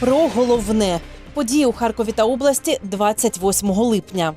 Про головне події у Харкові та області 28 липня.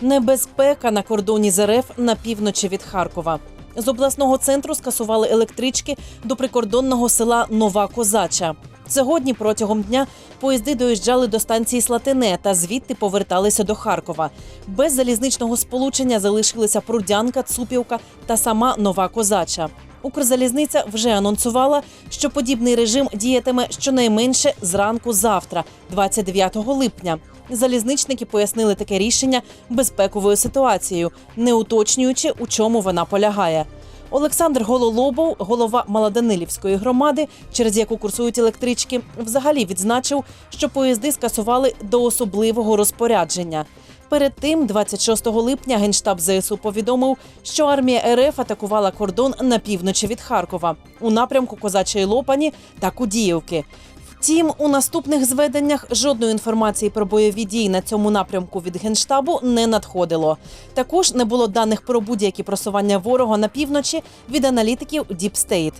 Небезпека на кордоні з РФ на півночі від Харкова. З обласного центру скасували електрички до прикордонного села Нова Козача. Сьогодні протягом дня поїзди доїжджали до станції Слатине та звідти поверталися до Харкова. Без залізничного сполучення залишилися Прудянка, Цупівка та сама Нова Козача. Укрзалізниця вже анонсувала, що подібний режим діятиме щонайменше зранку завтра, 29 липня. Залізничники пояснили таке рішення безпековою ситуацією, не уточнюючи, у чому вона полягає. Олександр Гололобов, голова Малоданилівської громади, через яку курсують електрички, взагалі відзначив, що поїзди скасували до особливого розпорядження. Перед тим, 26 липня, генштаб ЗСУ повідомив, що армія РФ атакувала кордон на півночі від Харкова у напрямку Козачої Лопані та Кудіївки. Втім, у наступних зведеннях жодної інформації про бойові дії на цьому напрямку від генштабу не надходило. Також не було даних про будь-які просування ворога на півночі від аналітиків State.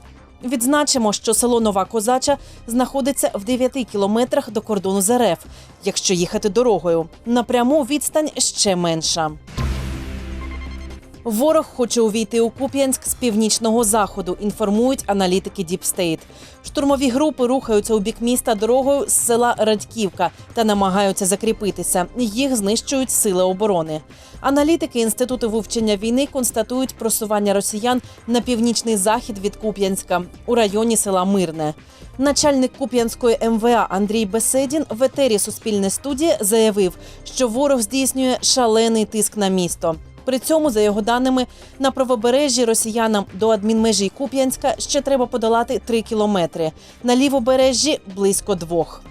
Відзначимо, що село Нова Козача знаходиться в 9 кілометрах до кордону з РФ, якщо їхати дорогою. Напряму відстань ще менша. Ворог хоче увійти у Куп'янськ з північного заходу. Інформують аналітики State. Штурмові групи рухаються у бік міста дорогою з села Радьківка та намагаються закріпитися. Їх знищують сили оборони. Аналітики інституту вивчення війни констатують просування росіян на північний захід від Куп'янська у районі села Мирне. Начальник Куп'янської МВА Андрій Беседін в етері Суспільне студія заявив, що ворог здійснює шалений тиск на місто. При цьому, за його даними, на правобережжі росіянам до адмінмежі Куп'янська ще треба подолати 3 кілометри. На лівобережжі близько двох.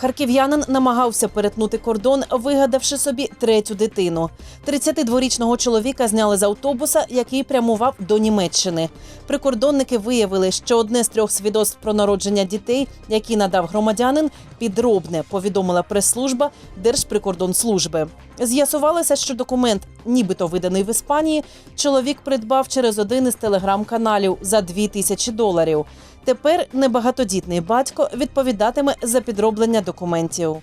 Харків'янин намагався перетнути кордон, вигадавши собі третю дитину. 32-річного чоловіка зняли з автобуса, який прямував до Німеччини. Прикордонники виявили, що одне з трьох свідоцтв про народження дітей, які надав громадянин, підробне, повідомила прес-служба Держприкордонслужби. З'ясувалося, що документ, нібито виданий в Іспанії, чоловік придбав через один із телеграм-каналів за 2 тисячі доларів. Тепер небагатодітний батько відповідатиме за підроблення документів.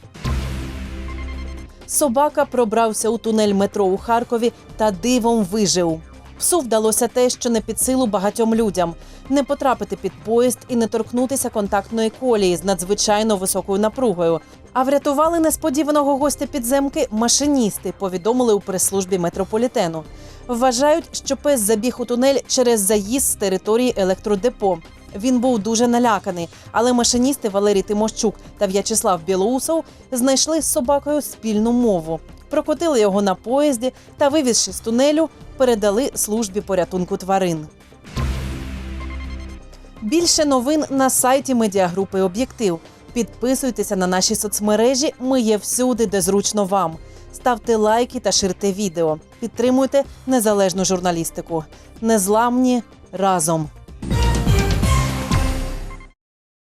Собака пробрався у тунель метро у Харкові та дивом вижив. Псу вдалося те, що не під силу багатьом людям не потрапити під поїзд і не торкнутися контактної колії з надзвичайно високою напругою. А врятували несподіваного гостя підземки машиністи, повідомили у прес-службі метрополітену. Вважають, що пес забіг у тунель через заїзд з території електродепо. Він був дуже наляканий, але машиністи Валерій Тимощук та В'ячеслав Білоусов знайшли з собакою спільну мову. Прокотили його на поїзді та, вивізши з тунелю, передали службі порятунку тварин. Більше новин на сайті медіагрупи Об'єктив. Підписуйтеся на наші соцмережі. Ми є всюди, де зручно вам. Ставте лайки та ширте відео. Підтримуйте незалежну журналістику. Незламні разом.